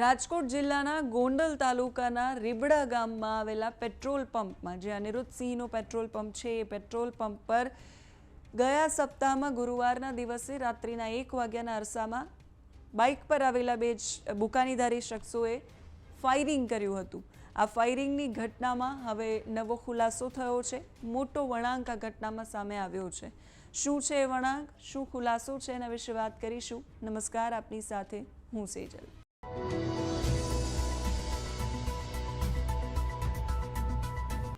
રાજકોટ જિલ્લાના ગોંડલ તાલુકાના રીબડા ગામમાં આવેલા પેટ્રોલ પંપમાં, જે અનિરુદ્ધસિંહનો પેટ્રોલ પંપ છે, એ પેટ્રોલ પંપ પર ગયા સપ્તાહમાં ગુરુવારના દિવસે રાત્રિના એક વાગ્યાના અરસામાં બાઇક પર આવેલા બે બુકાનીધારી શખ્સોએ ફાયરિંગ કર્યું હતું. આ ફાયરિંગની ઘટનામાં હવે નવો ખુલાસો થયો છે. મોટો વળાંક આ ઘટનામાં સામે આવ્યો છે. શું છે એ વળાંક? શું ખુલાસો છે એના વિશે વાત કરીશું. નમસ્કાર, આપની સાથે હું સેજલ.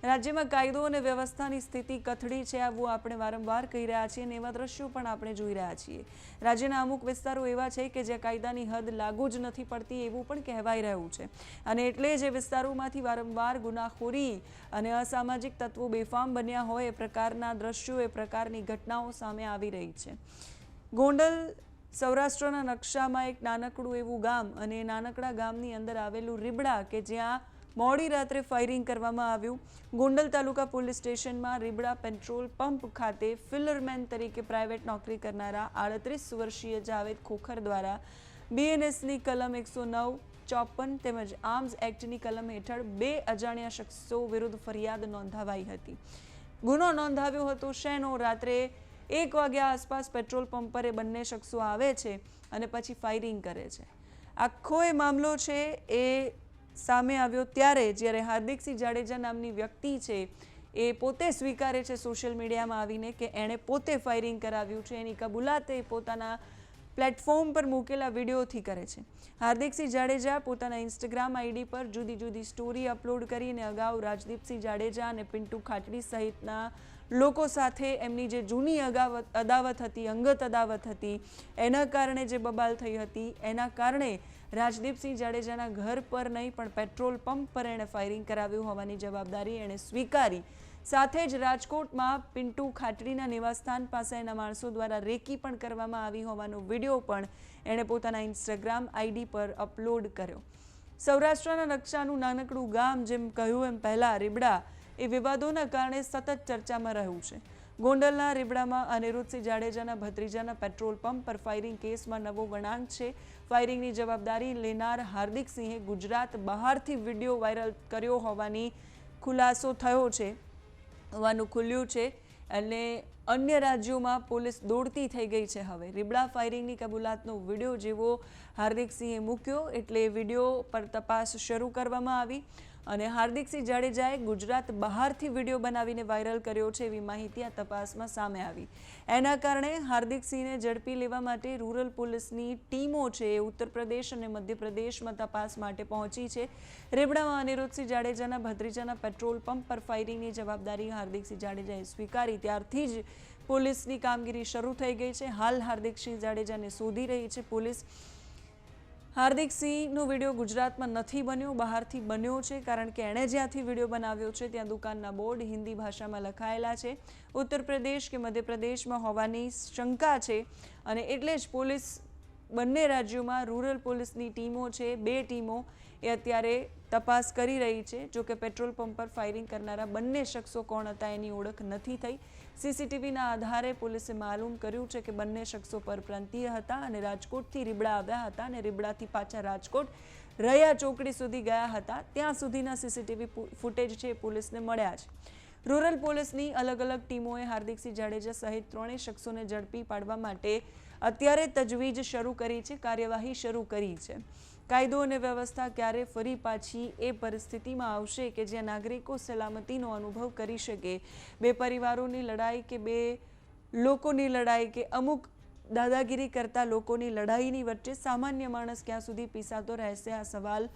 રાજ્યમાં કાયદો અને વ્યવસ્થાની સ્થિતિ કથળી છે આવું આપણે વારંવાર કહી રહ્યા છીએ અને એવા દ્રશ્યો પણ આપણે જોઈ રહ્યા છીએ. રાજ્યના અમુક વિસ્તારો એવા છે કે જ્યાં કાયદાની હદ લાગુ જ નથી પડતી એવું પણ કહેવાઈ રહ્યું છે. અને એટલે જે વિસ્તારોમાંથી વારંવાર ગુનાખોરી અને અસામાજિક તત્વો બેફામ બન્યા હોય એ પ્રકારના દ્રશ્યો, એ પ્રકારની ઘટનાઓ સામે આવી રહી છે. ગોંડલ સૌરાષ્ટ્રના નકશામાં એક નાનકડું એવું ગામ અને નાનકડા ગામની અંદર આવેલું રીબડા કે જ્યાં મોડી રાત્રે ફાયરિંગ કરવામાં આવ્યું. ગોંડલ તાલુકા પોલીસ સ્ટેશનમાં રીબડા પેટ્રોલ પંપ ખાતે ફિલરમેન તરીકે પ્રાઇવેટ નોકરી કરનારા આડત્રીસ વર્ષીય જાવેદ ખોખર દ્વારા બીએનએસની કલમ એકસો નવ, ચોપન તેમજ આર્મ્સ એક્ટની કલમ હેઠળ બે અજાણ્યા શખ્સો વિરુદ્ધ ફરિયાદ નોંધાવાઈ હતી. ગુનો નોંધાવ્યો હતો શેનો? રાત્રે એક વાગ્યા આસપાસ પેટ્રોલ પંપ પર એ બંને શખ્સો આવે છે અને પછી ફાયરિંગ કરે છે. આખો એ મામલો છે એ સામે આવ્યો ત્યારે જ્યારે હાર્દિકસિંહ જાડેજા નામની વ્યક્તિ છે, એ પોતે સ્વીકારે છે સોશિયલ મીડિયામાં આવીને કે એણે પોતે ફાયરિંગ કરાવ્યું છે. એની કબૂલાત પોતાના પ્લેટફોર્મ પર મૂકેલા વિડીયોથી કરે છે. હાર્દિકસિંહ જાડેજા પોતાના ઇન્સ્ટાગ્રામ આઈડી પર જુદી જુદી સ્ટોરી અપલોડ કરીને અગાઉ રાજદીપસિંહ જાડેજા અને પિન્ટુ ખાટડી સહિતના લોકો સાથે એમની જે જૂની અગાવત અદાવત હતી, અંગત અદાવત હતી, એના કારણે જે બબાલ થઈ હતી, એના કારણે રાજદીપસિંહ જાડેજાના ઘર પર નહીં પણ પેટ્રોલ પંપ પર એણે ફાયરિંગ કરાવ્યું હોવાની જવાબદારી એણે સ્વીકારી. સાથે જ રાજકોટમાં પિન્ટુ ખાટડીના નિવાસસ્થાન પાસે એના માણસો દ્વારા રેકી પણ કરવામાં આવી હોવાનો વીડિયો પણ એણે પોતાના ઇન્સ્ટાગ્રામ આઈડી પર અપલોડ કર્યો. સૌરાષ્ટ્રના નકશાનું નાનકડું ગામ જેમ કહ્યું એમ પહેલાં રીબડા એ વિવાદોના કારણે સતત ચર્ચામાં રહ્યું છે. ગોંડલના રીબડામાં અનિરુદ્ધસિંહ જાડેજાના ભત્રીજાના પેટ્રોલ પંપ પર ફાયરિંગ કેસમાં નવો વળાંક છે. ફાયરિંગની જવાબદારી લેનાર હાર્દિક સિંહે ગુજરાત બહારથી વીડિયો વાયરલ કર્યો હોવાની ખુલાસો થયો છે. હોવાનું ખુલ્યું છે અને અન્ય રાજ્યોમાં પોલીસ દોડતી થઈ ગઈ છે હવે. રીબડા ફાયરિંગની કબૂલાતનો વીડિયો જેવો હાર્દિકસિંહે મૂક્યો એટલે વીડિયો પર તપાસ શરૂ કરવામાં આવી. અને હાર્દિકસિંહ જાડેજાએ ગુજરાત બહારથી વીડિયો બનાવીને વાયરલ કર્યો છે એવી માહિતી આ તપાસમાં સામે આવી. એના કારણે હાર્દિકસિંહને ઝડપી લેવા માટે રૂરલ પોલીસની ટીમો છે એ ઉત્તર પ્રદેશ અને મધ્યપ્રદેશમાં તપાસ માટે પહોંચી છે. રેબડામાં અનિરુદ્ધસિંહ જાડેજાના ભત્રીજાના પેટ્રોલ પંપ પર ફાયરિંગની જવાબદારી હાર્દિકસિંહ જાડેજાએ સ્વીકારી. ત્યારથી જ પોલીસની કામગીરી શરૂ થઈ ગઈ છે. હાલ હાર્દિકસિંહ જાડેજાને શોધી રહી છે પોલીસ હાર્દિક સિંહનો વીડિયો ગુજરાતમાં નથી બન્યો, બહારથી બન્યો છે કારણ કે એણે જ્યાંથી વીડિયો બનાવ્યો છે ત્યાં દુકાનના બોર્ડ હિન્દી ભાષામાં લખાયેલા છે. ઉત્તર પ્રદેશ કે મધ્યપ્રદેશમાં હોવાની શંકા છે અને એટલે જ પોલીસ બંને રાજ્યોમાં રૂરલ પોલીસની ટીમો છે, બે ટીમો એ અત્યારે તપાસ કરી રહી છે. જો કે પેટ્રોલ પંપ પર ફાયરિંગ કરનારા બંને શખ્સો કોણ હતા એની ઓળખ નથી થઈ. સીસીટીવીના આધારે પોલીસે માલુમ કર્યું છે કે બંને શખ્સો પરપ્રાંતીય હતા અને રાજકોટથી રીબડા આવ્યા હતા અને રીબડાથી પાછા રાજકોટ રયા ચોકડી સુધી ગયા હતા. ત્યાં સુધીના સીસીટીવી ફૂટેજ છે પોલીસને મળ્યા છે. રૂરલ પોલીસની અલગ અલગ ટીમોએ હાર્દિકસિંહ જાડેજા સહિત ત્રણેય શખ્સોને ઝડપી પાડવા માટે અત્યારે તજવીજ શરૂ કરી છે, કાર્યવાહી શરૂ કરી છે. કાયદો અને વ્યવસ્થા ક્યારે ફરી પાછી એ પરિસ્થિતિમાં આવશે કે જ્યાં નાગરિકો સલામતીનો અનુભવ કરી શકે? બે પરિવારોની લડાઈ કે બે લોકોની લડાઈ કે અમુક દાદાગીરી કરતા લોકોની લડાઈની વચ્ચે સામાન્ય માણસ ક્યાં સુધી પીસાતો રહેશે? આ સવાલ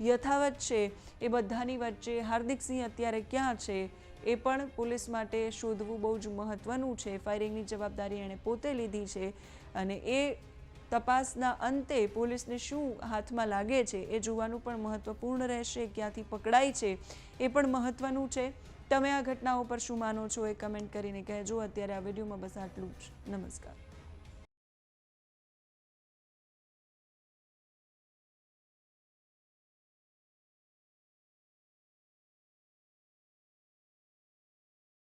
યથાવત છે. એ બધાની વચ્ચે હાર્દિક સિંહ અત્યારે ક્યાં છે? એ પણ પોલીસ માટે શોધવું બહુ જ મહત્ત્વનું છે. ફાયરિંગની જવાબદારી એણે પોતે લીધી છે અને એ તપાસના અંતે પોલીસને શું હાથમાં લાગે છે એ જોવાનું પણ મહત્વપૂર્ણ રહેશે, ક્યાંથી પકડાય છે એ પણ મહત્વનું છે. તમે આ ઘટનાઓ પર શું માનો છો એ કમેન્ટ કરીને કહેજો. અત્યારે આ વિડીયોમાં બસ આટલું જ. નમસ્કાર.